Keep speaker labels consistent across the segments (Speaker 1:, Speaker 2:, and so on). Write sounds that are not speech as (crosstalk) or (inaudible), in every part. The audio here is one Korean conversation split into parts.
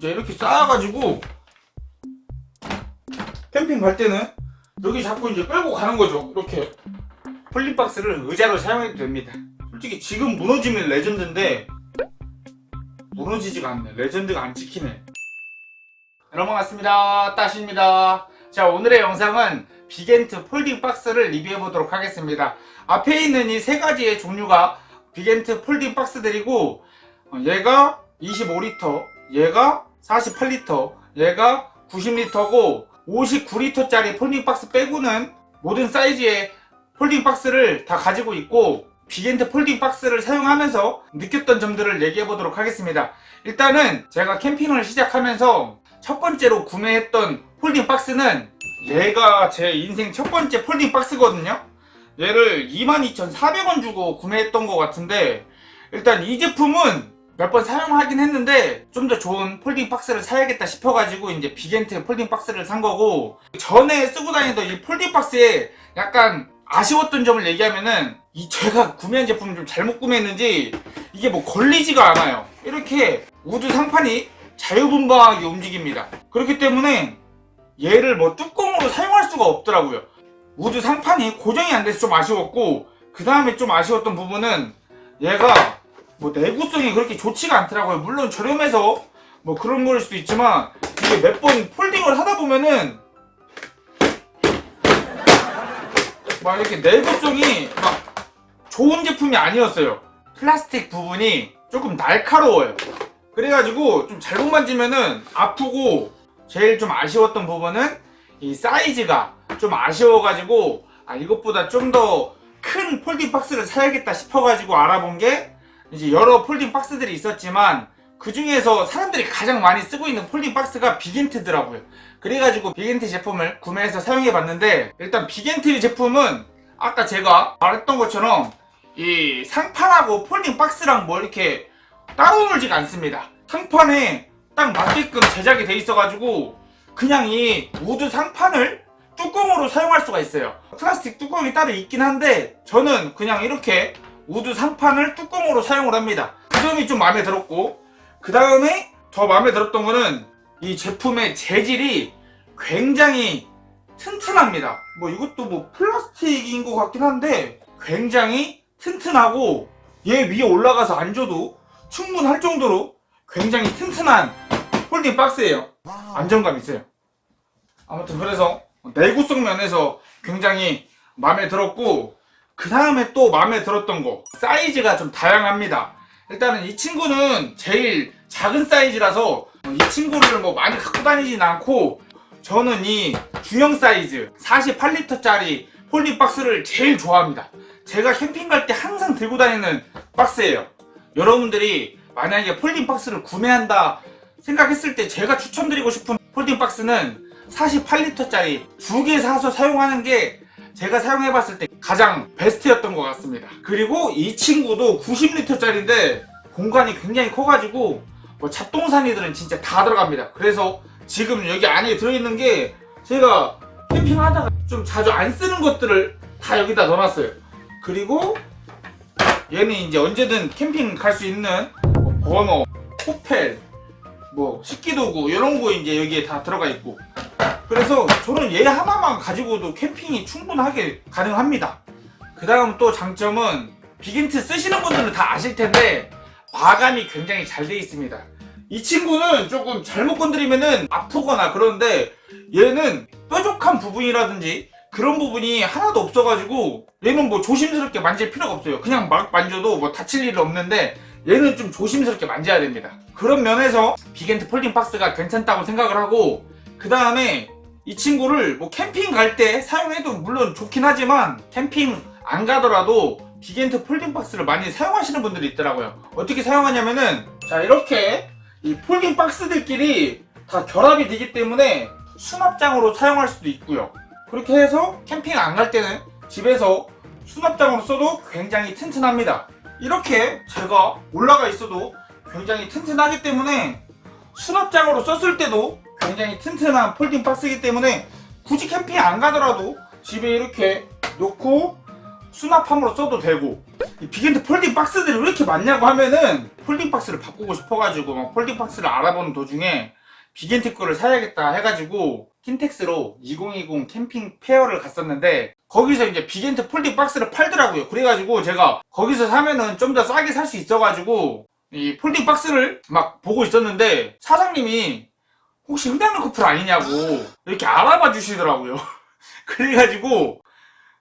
Speaker 1: 이제 이렇게 쌓아가지고 캠핑 갈 때는 여기 자꾸 이제 끌고 가는 거죠. 이렇게 폴리박스를 의자로 사용해도 됩니다. 솔직히 지금 무너지면 레전드인데 무너지지가 않네. 레전드가 안 찍히네. 여러분 반갑습니다. 따시입니다. 자 오늘의 영상은 비겐트 폴딩 박스를 리뷰해 보도록 하겠습니다. 앞에 있는 이 세 가지의 종류가 비겐트 폴딩 박스들이고 어, 얘가 25리터, 얘가 48리터, 얘가 90리터고 59리터짜리 폴딩 박스 빼고는 모든 사이즈의 폴딩 박스를 다 가지고 있고 비겐트 폴딩 박스를 사용하면서 느꼈던 점들을 얘기해 보도록 하겠습니다. 일단은 제가 캠핑을 시작하면서 첫 번째로 구매했던 폴딩 박스는 얘가 제 인생 첫 번째 폴딩 박스거든요. 얘를 22,400원 주고 구매했던 것 같은데 일단 이 제품은 몇 번 사용하긴 했는데 좀 더 좋은 폴딩 박스를 사야겠다 싶어가지고 이제 비겐트 폴딩 박스를 산 거고 전에 쓰고 다니던 이 폴딩 박스에 약간 아쉬웠던 점을 얘기하면은 이 제가 구매한 제품을 좀 잘못 구매했는지 이게 뭐 걸리지가 않아요. 이렇게 우드 상판이 자유분방하게 움직입니다. 그렇기 때문에 얘를 뭐 뚜껑으로 사용할 수가 없더라고요. 우드 상판이 고정이 안 돼서 좀 아쉬웠고 그 다음에 좀 아쉬웠던 부분은 얘가 뭐 내구성이 그렇게 좋지가 않더라고요. 물론 저렴해서 뭐 그런 거일 수도 있지만 이게 몇 번 폴딩을 하다 보면은 막 이렇게 내구성이 막 좋은 제품이 아니었어요. 플라스틱 부분이 조금 날카로워요. 그래가지고 좀 잘못 만지면은 아프고 제일 좀 아쉬웠던 부분은 이 사이즈가 좀 아쉬워가지고 아 이것보다 좀 더 큰 폴딩 박스를 사야겠다 싶어가지고 알아본 게 이제 여러 폴딩 박스들이 있었지만 그 중에서 사람들이 가장 많이 쓰고 있는 폴딩 박스가 비겐트더라고요. 그래가지고 비겐트 제품을 구매해서 사용해 봤는데 일단 비겐트 제품은 아까 제가 말했던 것처럼 이 상판하고 폴딩 박스랑 뭐 이렇게 따로 놀지가 않습니다. 상판에 딱 맞게끔 제작이 돼 있어가지고 그냥 이 우드 상판을 뚜껑으로 사용할 수가 있어요. 플라스틱 뚜껑이 따로 있긴 한데 저는 그냥 이렇게 우드 상판을 뚜껑으로 사용을 합니다. 그 점이 좀 마음에 들었고 그 다음에 더 마음에 들었던 거는 이 제품의 재질이 굉장히 튼튼합니다. 뭐 이것도 뭐 플라스틱인 것 같긴 한데 굉장히 튼튼하고 얘 위에 올라가서 앉아도 충분할 정도로 굉장히 튼튼한 폴딩 박스예요. 안정감 있어요. 아무튼 그래서 내구성 면에서 굉장히 마음에 들었고 그 다음에 또 마음에 들었던 거 사이즈가 좀 다양합니다. 일단은 이 친구는 제일 작은 사이즈라서 이 친구를 뭐 많이 갖고 다니진 않고 저는 이 중형 사이즈 48리터짜리 폴딩 박스를 제일 좋아합니다. 제가 캠핑 갈 때 항상 들고 다니는 박스예요. 여러분들이 만약에 폴딩 박스를 구매한다 생각했을 때 제가 추천드리고 싶은 폴딩 박스는 48리터짜리 두 개 사서 사용하는 게 제가 사용해봤을 때 가장 베스트였던 것 같습니다. 그리고 이 친구도 90리터짜리인데 공간이 굉장히 커가지고 뭐 잡동사니들은 진짜 다 들어갑니다. 그래서 지금 여기 안에 들어있는 게 제가 캠핑하다가 좀 자주 안 쓰는 것들을 다 여기다 넣어놨어요. 그리고 얘는 이제 언제든 캠핑 갈 수 있는 뭐 버너, 호펠, 뭐 식기도구 이런 거 이제 여기에 다 들어가 있고 그래서 저는 얘 하나만 가지고도 캠핑이 충분하게 가능합니다. 그 다음 또 장점은 비긴트 쓰시는 분들은 다 아실 텐데 마감이 굉장히 잘 돼 있습니다. 이 친구는 조금 잘못 건드리면은 아프거나 그런데 얘는 뾰족한 부분이라든지 그런 부분이 하나도 없어가지고 얘는 뭐 조심스럽게 만질 필요가 없어요. 그냥 막 만져도 뭐 다칠 일 없는데 얘는 좀 조심스럽게 만져야 됩니다. 그런 면에서 비겐트 폴딩 박스가 괜찮다고 생각을 하고 그 다음에 이 친구를 뭐 캠핑 갈 때 사용해도 물론 좋긴 하지만 캠핑 안 가더라도 비겐트 폴딩 박스를 많이 사용하시는 분들이 있더라고요. 어떻게 사용하냐면은 자 이렇게 이 폴딩 박스들끼리 다 결합이 되기 때문에 수납장으로 사용할 수도 있고요. 그렇게 해서 캠핑 안 갈 때는 집에서 수납장으로 써도 굉장히 튼튼합니다. 이렇게 제가 올라가 있어도 굉장히 튼튼하기 때문에 수납장으로 썼을 때도 굉장히 튼튼한 폴딩 박스이기 때문에 굳이 캠핑 안 가더라도 집에 이렇게 놓고 수납함으로 써도 되고 이 비겐트 폴딩 박스들이 왜 이렇게 많냐고 하면은 폴딩 박스를 바꾸고 싶어가지고 막 폴딩 박스를 알아보는 도중에 비겐트 거를 사야겠다 해가지고 킨텍스로 2020 캠핑 페어를 갔었는데 거기서 이제 비겐트 폴딩 박스를 팔더라고요. 그래가지고 제가 거기서 사면은 좀 더 싸게 살 수 있어가지고 이 폴딩 박스를 막 보고 있었는데 사장님이 혹시 흠양는 커플 아니냐고 이렇게 알아봐 주시더라고요. (laughs) 그래가지고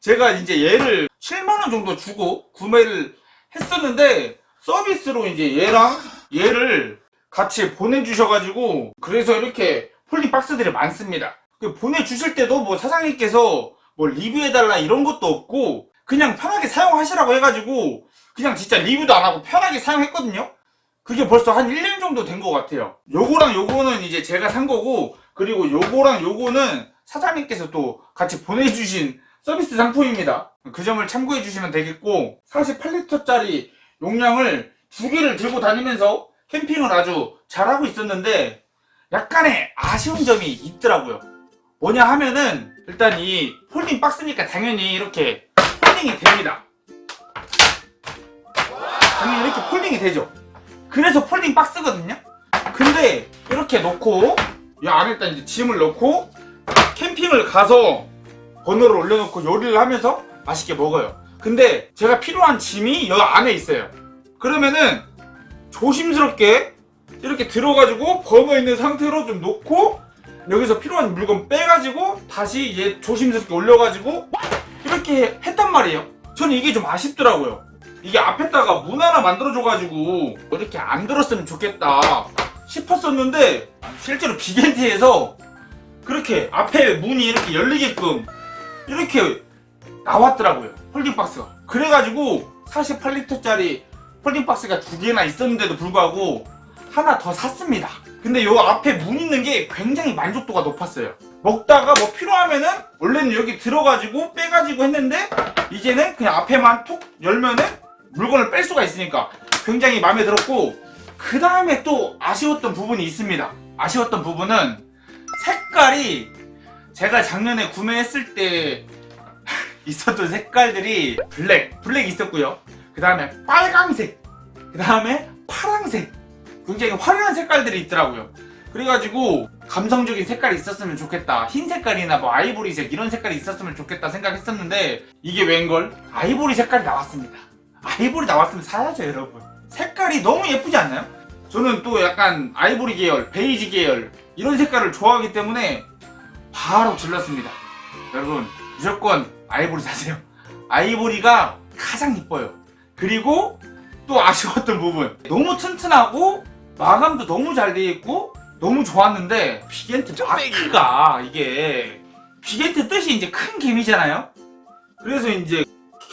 Speaker 1: 제가 이제 얘를 7만원 정도 주고 구매를 했었는데 서비스로 이제 얘랑 얘를 같이 보내주셔가지고 그래서 이렇게 폴딩 박스들이 많습니다. 그 보내주실 때도 뭐 사장님께서 뭐 리뷰해달라 이런 것도 없고 그냥 편하게 사용하시라고 해가지고 그냥 진짜 리뷰도 안 하고 편하게 사용했거든요. 그게 벌써 한 1년 정도 된 것 같아요. 요거랑 요거는 이제 제가 산 거고 그리고 요거랑 요거는 사장님께서 또 같이 보내주신 서비스 상품입니다. 그 점을 참고해 주시면 되겠고 48리터짜리 용량을 두 개를 들고 다니면서 캠핑을 아주 잘하고 있었는데 약간의 아쉬운 점이 있더라고요. 뭐냐 하면은 일단 이 폴딩 박스니까 당연히 이렇게 폴딩이 됩니다. 당연히 이렇게 폴딩이 되죠. 그래서 폴딩 박스거든요. 근데 이렇게 놓고 이 안에다 이제 짐을 넣고 캠핑을 가서 번호를 올려놓고 요리를 하면서 맛있게 먹어요. 근데 제가 필요한 짐이 여기 안에 있어요. 그러면은 조심스럽게 이렇게 들어가지고 번호 있는 상태로 좀 놓고 여기서 필요한 물건 빼가지고 다시 얘 조심스럽게 올려가지고 이렇게 했단 말이에요. 저는 이게 좀 아쉽더라고요. 이게 앞에다가 문 하나 만들어줘가지고 이렇게 안 들었으면 좋겠다 싶었었는데 실제로 비겐티에서 그렇게 앞에 문이 이렇게 열리게끔 이렇게 나왔더라고요. 폴딩 박스가. 그래가지고 48리터짜리 폴딩 박스가 두 개나 있었는데도 불구하고 하나 더 샀습니다. 근데 요 앞에 문 있는 게 굉장히 만족도가 높았어요. 먹다가 뭐 필요하면은 원래는 여기 들어가지고 빼가지고 했는데 이제는 그냥 앞에만 툭 열면은 물건을 뺄 수가 있으니까 굉장히 마음에 들었고 그 다음에 또 아쉬웠던 부분이 있습니다. 아쉬웠던 부분은 색깔이 제가 작년에 구매했을 때 (laughs) 있었던 색깔들이 블랙, 블랙 있었고요. 그 다음에 빨강색, 그 다음에 파랑색, 굉장히 화려한 색깔들이 있더라고요. 그래가지고 감성적인 색깔이 있었으면 좋겠다. 흰 색깔이나 뭐 아이보리색 이런 색깔이 있었으면 좋겠다 생각했었는데 이게 웬걸 아이보리 색깔이 나왔습니다. 아이보리 나왔으면 사야죠 여러분. 색깔이 너무 예쁘지 않나요? 저는 또 약간 아이보리 계열, 베이지 계열 이런 색깔을 좋아하기 때문에 바로 질렀습니다. 여러분 무조건 아이보리 사세요. 아이보리가 가장 이뻐요. 그리고 또 아쉬웠던 부분 너무 튼튼하고 마감도 너무 잘 돼 있고 너무 좋았는데 비겐트 마크가 이게 비겐트 뜻이 이제 큰 개미잖아요. 그래서 이제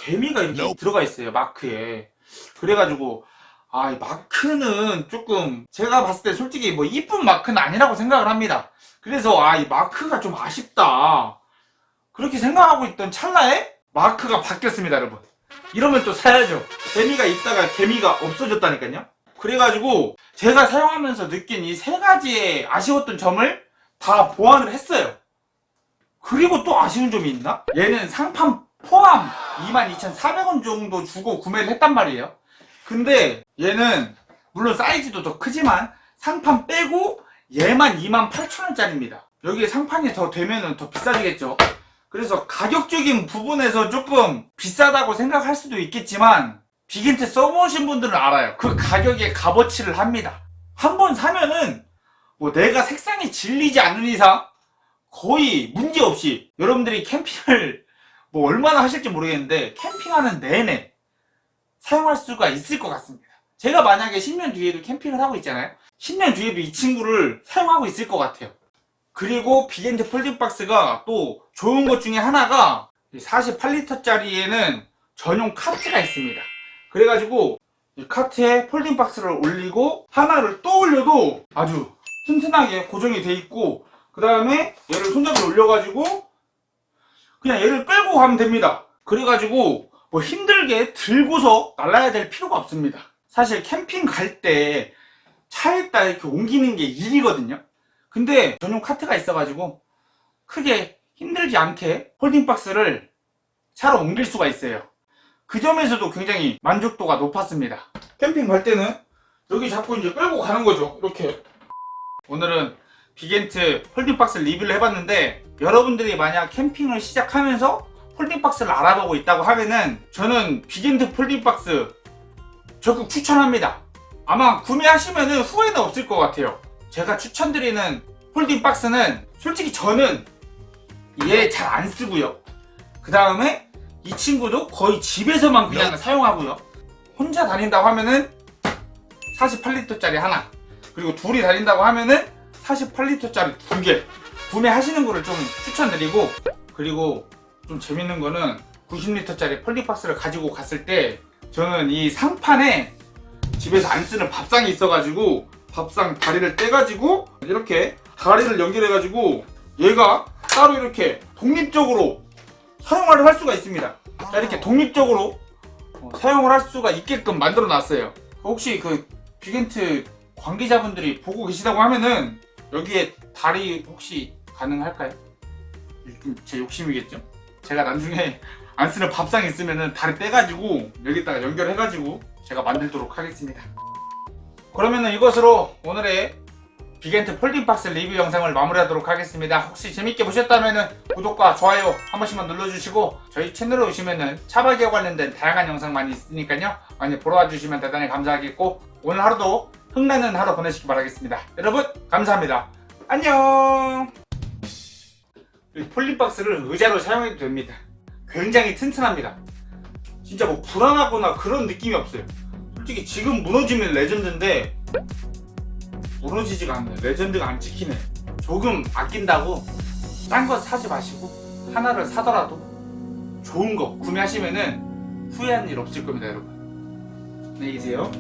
Speaker 1: 개미가 이렇게 들어가 있어요 마크에. 그래가지고 아이 마크는 조금 제가 봤을 때 솔직히 뭐 이쁜 마크는 아니라고 생각을 합니다. 그래서 아 이 마크가 좀 아쉽다. 그렇게 생각하고 있던 찰나에 마크가 바뀌었습니다, 여러분. 이러면 또 사야죠. 개미가 있다가 개미가 없어졌다니까요. 그래가지고 제가 사용하면서 느낀 이 세 가지의 아쉬웠던 점을 다 보완을 했어요. 그리고 또 아쉬운 점이 있나? 얘는 상판 포함 22,400원 정도 주고 구매를 했단 말이에요. 근데 얘는 물론 사이즈도 더 크지만 상판 빼고 얘만 28,000원짜리입니다. 여기에 상판이 더 되면은 더 비싸지겠죠. 그래서 가격적인 부분에서 조금 비싸다고 생각할 수도 있겠지만 비긴트 써보신 분들은 알아요. 그 가격의 값어치를 합니다. 한 번 사면은 뭐 내가 색상이 질리지 않는 이상 거의 문제 없이 여러분들이 캠핑을 뭐 얼마나 하실지 모르겠는데 캠핑하는 내내 사용할 수가 있을 것 같습니다. 제가 만약에 10년 뒤에도 캠핑을 하고 있잖아요. 10년 뒤에도 이 친구를 사용하고 있을 것 같아요. 그리고 비겐트 폴딩박스가 또 좋은 것 중에 하나가 48리터짜리에는 전용 카트가 있습니다. 그래가지고 이 카트에 폴딩박스를 올리고 하나를 또 올려도 아주 튼튼하게 고정이 돼 있고 그 다음에 얘를 손잡이로 올려가지고 그냥 얘를 끌고 가면 됩니다. 그래가지고 뭐 힘들게 들고서 날라야 될 필요가 없습니다. 사실 캠핑 갈 때 차에다 이렇게 옮기는 게 일이거든요. 근데 전용 카트가 있어가지고 크게 힘들지 않게 홀딩박스를 차로 옮길 수가 있어요. 그 점에서도 굉장히 만족도가 높았습니다. 캠핑 갈 때는 여기 자꾸 이제 끌고 가는 거죠. 이렇게. 오늘은 비겐트 폴딩박스 리뷰를 해봤는데 여러분들이 만약 캠핑을 시작하면서 폴딩박스를 알아보고 있다고 하면은 저는 비겐트 폴딩박스 적극 추천합니다. 아마 구매하시면은 후회는 없을 것 같아요. 제가 추천드리는 폴딩박스는 솔직히 저는 얘 잘 안 쓰고요. 그 다음에 이 친구도 거의 집에서만 그냥 사용하고요. 혼자 다닌다고 하면은 48리터짜리 하나 그리고 둘이 다닌다고 하면은 48리터짜리 두 개 구매하시는 거를 좀 추천드리고 그리고 좀 재밌는 거는 90리터짜리 폴리박스를 가지고 갔을 때 저는 이 상판에 집에서 안 쓰는 밥상이 있어가지고 밥상 다리를 떼가지고 이렇게 다리를 연결해가지고 얘가 따로 이렇게 독립적으로 사용을 할 수가 있습니다. 자, 이렇게 독립적으로 어, 사용을 할 수가 있게끔 만들어 놨어요. 혹시 그 비겐트 관계자분들이 보고 계시다고 하면은 여기에 다리 혹시 가능할까요? 좀제 욕심이겠죠? 제가 나중에 (laughs) 안 쓰는 밥상 있으면은 다리 떼가지고 여기다가 연결해가지고 제가 만들도록 하겠습니다. 그러면은 이것으로 오늘의 비겐트 폴딩박스 리뷰 영상을 마무리하도록 하겠습니다. 혹시 재밌게 보셨다면 구독과 좋아요 한 번씩만 눌러주시고 저희 채널에 오시면은 차박에 관련된 다양한 영상 많이 있으니까요. 많이 보러 와주시면 대단히 감사하겠고 오늘 하루도 흥나는 하루 보내시기 바라겠습니다. 여러분 감사합니다. 안녕. 이 폴딩박스를 의자로 사용해도 됩니다. 굉장히 튼튼합니다. 진짜 뭐 불안하거나 그런 느낌이 없어요. 솔직히 지금 무너지면 레전드인데 무너지지가 않네. 레전드가 안 찍히네. 조금 아낀다고 딴 거 사지 마시고 하나를 사더라도 좋은 거 구매하시면은 후회하는 일 없을 겁니다, 여러분. 안녕히 계세요.